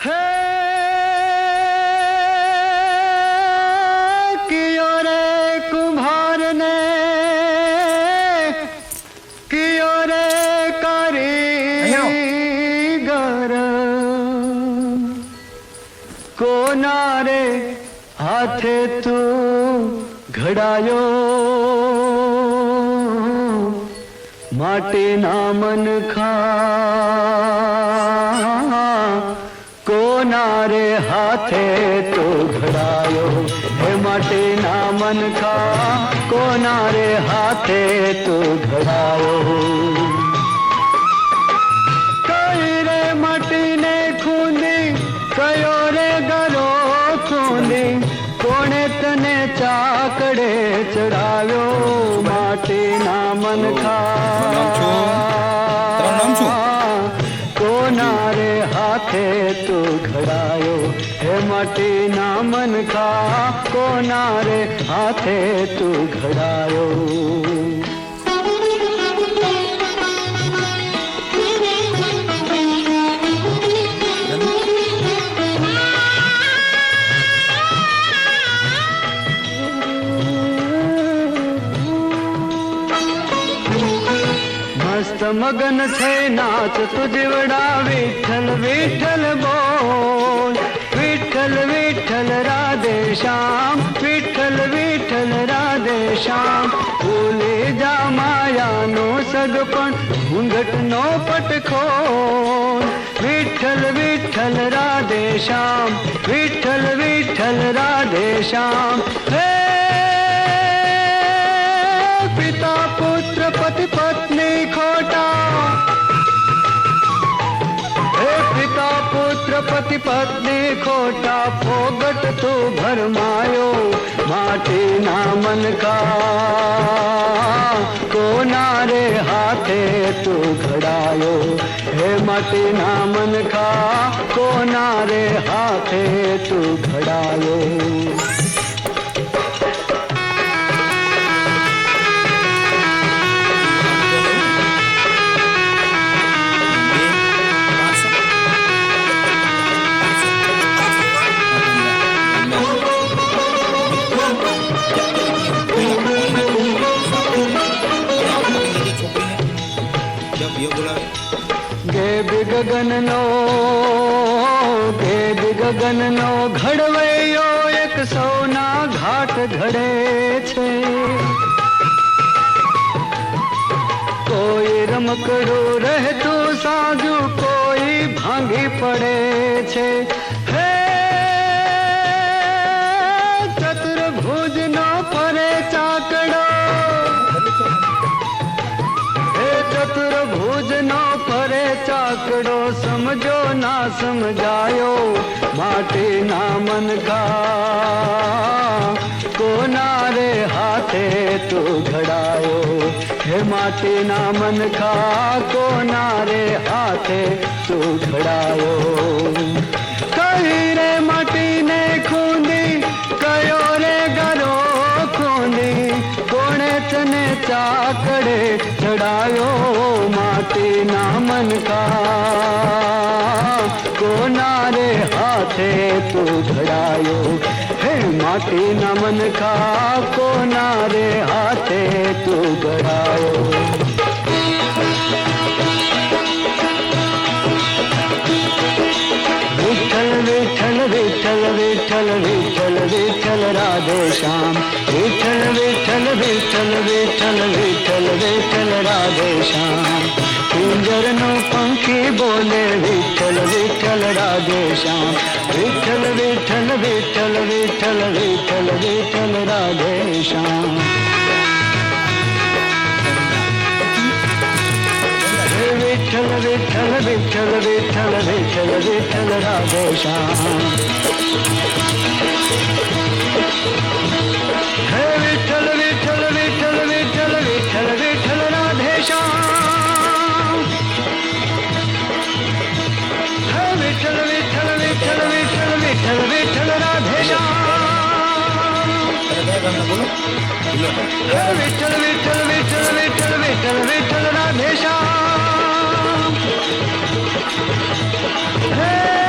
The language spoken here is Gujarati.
હે કિયો રે કુંભારને કિયો રે કારીગર કોના રે હાથે તું ઘડાયો માટીના મન ખા કોના રે હાથે તો ઘડાયો. હે માટીના મન ખા કોના રે હાથે તો ઘડાયો. કઈ રે માટીને ખૂંદી, કયો રે ગરો ખૂંદી, કોણે તને ચાકડે ચડાવ્યો? માટીના મન હાથે તું ઘડાયો હે માટીના મન ખા કોના રે હાથે તું ઘડાયો? મગન છે નાચ તુજવડા વિઠ્ઠલ વિઠ્ઠલ બોલ. વિઠ્ઠલ વિઠ્ઠલ, રાધે શ્યામ. વિઠ્ઠલ વિઠ્ઠલ, રાધે શ્યામ. ભૂલે જા માયાનો સગપણ, ઘૂંઘટનો પટખો વિઠ્ઠલ વિઠ્ઠલ, રાધે શ્યામ. વિઠ્ઠલ વિઠ્ઠલ પતિ પત્ની ખોટા ફોગટ તું ભરમાયો માટીના મનકા કોના રે હાથે તું ઘડાયો હે માટીના મનકા કોના રે હાથે તું ઘડાયો ગે બિગ ગગનનો ગે બિગ ગગનનો ઘડવૈયો એક સોના ઘાટ ઘડે છે. કોઈ રમકડું રહેતું સાજુ, કોઈ ભાંગી પડે છે. ચાકડો સમજો, ના સમજાયો. માટીના મન કા. કોના રે હાથે તું ઘડાયો? હે માટીના મન ખા કોના રે હાથે તું ઘડાયો? કઈ રે માટીને ખૂંદી? કયો રે ગરો ખૂંદી? કોણે તને ચાકડે ચડાયો? માટીના મન કા કોના રે હાથે તું ઘડાયો હે માટીના મન ખા કોના રે હાથે તું ઘડાયો વિઠ્ઠલ વિઠ્ઠલ વિઠ્ઠલ વિઠ્ઠલ વિઠ્ઠલ વિઠ્ઠલ રાધે શ્યામ વિઠ્ઠલ વિઠ્ઠલ વિઠ્ઠલ વિઠ્ઠલ વિઠ્ઠલ વિઠ્ઠલ રાધે શ્યામ પિંજરનો પંખી બોલે વિઠ્ઠલ વિઠ્ઠલ રાધે શ્યામ વિઠ્ઠલ વિઠ્ઠલ વિઠ્ઠલ વિઠ્ઠલ વિઠ્ઠલ વિઠ્ઠલ રાધે શ્યામ વિઠ્ઠલ વિઠ્ઠલ વિઠ્ઠલ વિઠ્ઠલ વિઠ્ઠલ વિઠ્ઠલ રાધે હે વિઠ્ઠલ વિઠ્ઠલ વિઠ્ઠલ વિઠ્ઠલ વિઠ્ઠલ વિઠ્ઠલ રાધે શ્યામ હે